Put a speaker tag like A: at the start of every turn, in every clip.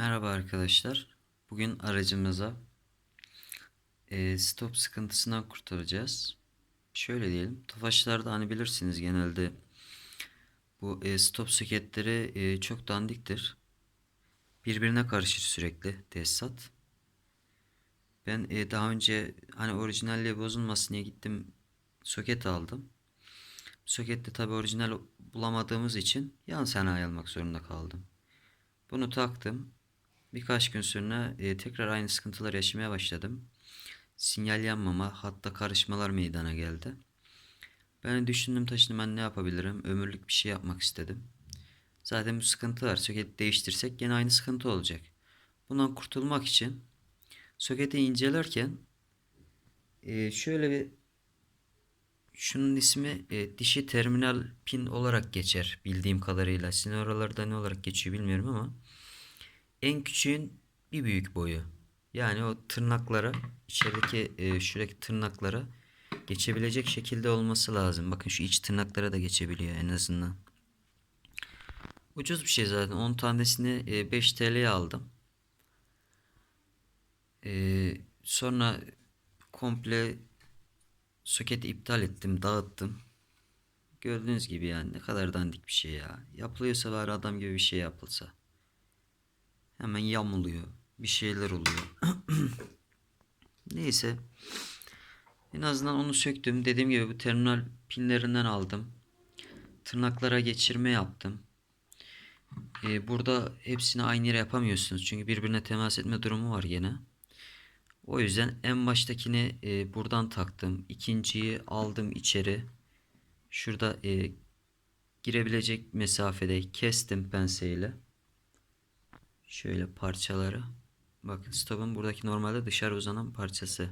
A: Merhaba arkadaşlar. Bugün aracımıza e, stop sıkıntısından kurtaracağız. Şöyle diyelim. Tofaşlarda hani bilirsiniz genelde bu e, stop soketleri e, çok dandiktir. Birbirine karışır sürekli tesisat. Ben daha önce hani orijinalliği bozulmasın diye gittim soket aldım. Sokette tabi orijinal bulamadığımız için yan sanayi almak zorunda kaldım. Bunu taktım. Birkaç gün sonra e, tekrar aynı sıkıntılar yaşamaya başladım. Sinyal yanmama, hatta karışmalar meydana geldi. Ben düşündüm taşındım ben ne yapabilirim? Ömürlük bir şey yapmak istedim. Zaten bu sıkıntı var. Soketi değiştirsek gene aynı sıkıntı olacak. Bundan kurtulmak için soketi incelerken e, şöyle bir şunun ismi e, dişi terminal pin olarak geçer bildiğim kadarıyla. Sizin oralarda ne olarak geçiyor bilmiyorum ama en küçüğün bir büyük boyu. Yani o tırnaklara içerideki e, şuradaki tırnaklara geçebilecek şekilde olması lazım. Bakın şu iç tırnaklara da geçebiliyor en azından. Ucuz bir şey zaten. 10 tanesini e, 5 TL'ye aldım. E, sonra komple soketi iptal ettim, dağıttım. Gördüğünüz gibi yani ne kadar dandik bir şey ya. Yapılıyorsa bari adam gibi bir şey yapılsa. Hemen yamuluyor. Bir şeyler oluyor. Neyse. En azından onu söktüm. Dediğim gibi bu terminal pinlerinden aldım. Tırnaklara geçirme yaptım. Ee, burada hepsini aynı yere yapamıyorsunuz. Çünkü birbirine temas etme durumu var gene. O yüzden en baştakini e, buradan taktım. İkinciyi aldım içeri. Şurada e, girebilecek mesafede kestim penseyle. Şöyle parçaları. Bakın stopun buradaki normalde dışarı uzanan parçası.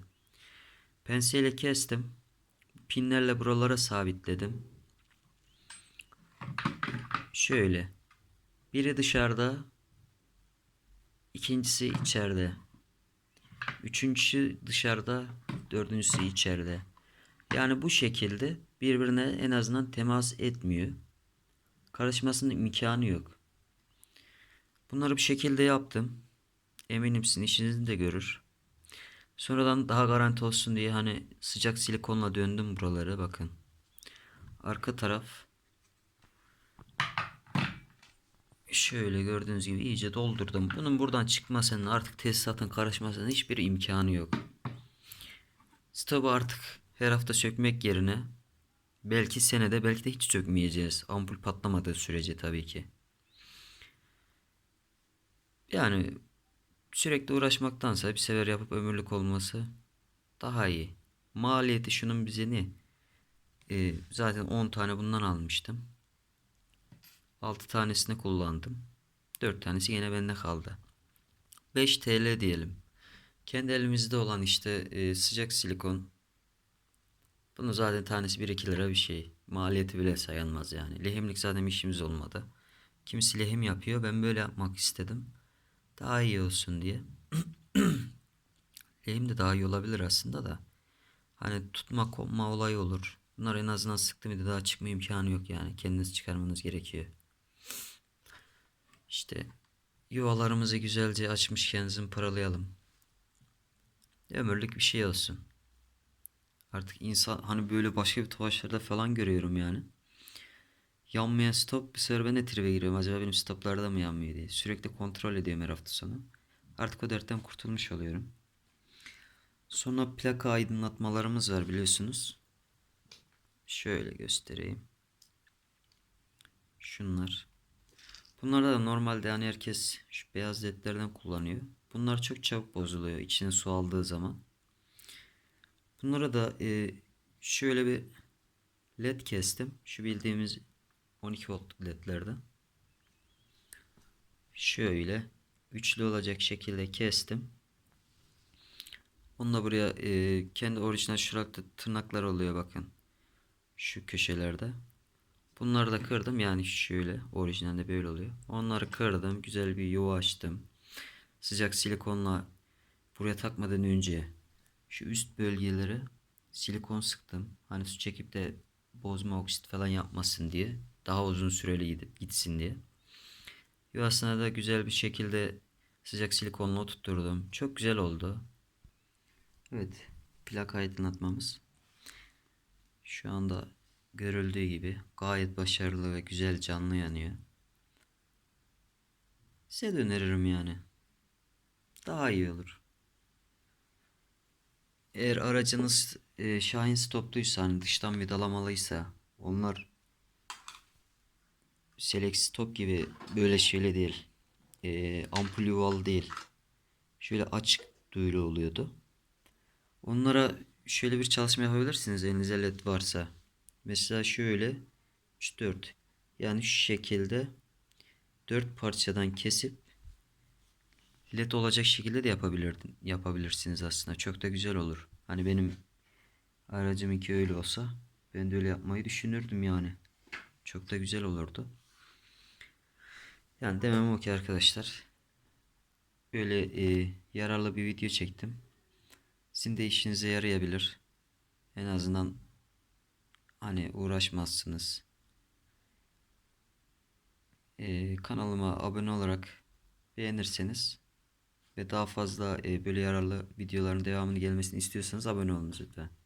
A: Penseyle kestim. Pinlerle buralara sabitledim. Şöyle. Biri dışarıda. ikincisi içeride. Üçüncüsü dışarıda. Dördüncüsü içeride. Yani bu şekilde birbirine en azından temas etmiyor. Karışmasının imkanı yok. Bunları bir şekilde yaptım. Eminim sizin işinizi de görür. Sonradan daha garanti olsun diye hani sıcak silikonla döndüm buraları bakın. Arka taraf şöyle gördüğünüz gibi iyice doldurdum. Bunun buradan çıkmasının artık tesisatın karışmasının hiçbir imkanı yok. Stop'u artık her hafta sökmek yerine belki senede belki de hiç sökmeyeceğiz. Ampul patlamadığı sürece tabii ki. Yani sürekli uğraşmaktansa bir sefer yapıp ömürlük olması daha iyi. Maliyeti şunun bize ne? Ee, zaten 10 tane bundan almıştım. 6 tanesini kullandım. 4 tanesi yine bende kaldı. 5 TL diyelim. Kendi elimizde olan işte e, sıcak silikon. Bunu zaten tanesi 1-2 lira bir şey. Maliyeti bile sayılmaz yani. Lehimlik zaten işimiz olmadı. Kimisi lehim yapıyor. Ben böyle yapmak istedim. Daha iyi olsun diye. Lehim de daha iyi olabilir aslında da. Hani tutma kopma olayı olur. Bunlar en azından sıktı mıydı daha çıkma imkanı yok yani. Kendiniz çıkarmanız gerekiyor. İşte yuvalarımızı güzelce açmışken zımparalayalım. Ömürlük bir şey olsun. Artık insan hani böyle başka bir tofaşlarda falan görüyorum yani. Yanmayan stop bir sefer ben de tribe giriyorum. Acaba benim stoplarda mı yanmıyor diye. Sürekli kontrol ediyorum her hafta sonu. Artık o dertten kurtulmuş oluyorum. Sonra plaka aydınlatmalarımız var biliyorsunuz. Şöyle göstereyim. Şunlar. Bunlarda da normalde yani herkes şu beyaz ledlerden kullanıyor. Bunlar çok çabuk bozuluyor içine su aldığı zaman. Bunlara da e, şöyle bir led kestim. Şu bildiğimiz 12 volt ledlerden. Şöyle üçlü olacak şekilde kestim. Onu da buraya e, kendi orijinal şurakta tırnaklar oluyor bakın. Şu köşelerde. Bunları da kırdım yani şöyle orijinalde böyle oluyor. Onları kırdım. Güzel bir yuva açtım. Sıcak silikonla buraya takmadan önce şu üst bölgeleri silikon sıktım. Hani su çekip de bozma oksit falan yapmasın diye. Daha uzun süreli gidip gitsin diye. Yuvasına da güzel bir şekilde sıcak silikonla oturtturdum. Çok güzel oldu. Evet, plak aydınlatmamız şu anda görüldüğü gibi gayet başarılı ve güzel canlı yanıyor. Size de öneririm yani. Daha iyi olur. Eğer aracınız e, Şahin stopluysa hani dıştan vidalamalıysa onlar Select stop gibi böyle şöyle değil. E, ampul yuvalı değil. Şöyle açık duyulu oluyordu. Onlara şöyle bir çalışma yapabilirsiniz elinizde led varsa. Mesela şöyle 3-4 yani şu şekilde 4 parçadan kesip led olacak şekilde de yapabilirdin, yapabilirsiniz aslında. Çok da güzel olur. Hani benim aracımınki öyle olsa ben de öyle yapmayı düşünürdüm yani. Çok da güzel olurdu. Yani demem o ki arkadaşlar. Böyle e, yararlı bir video çektim. Sizin de işinize yarayabilir. En azından hani uğraşmazsınız. E, kanalıma abone olarak beğenirseniz ve daha fazla e, böyle yararlı videoların devamını gelmesini istiyorsanız abone olunuz lütfen.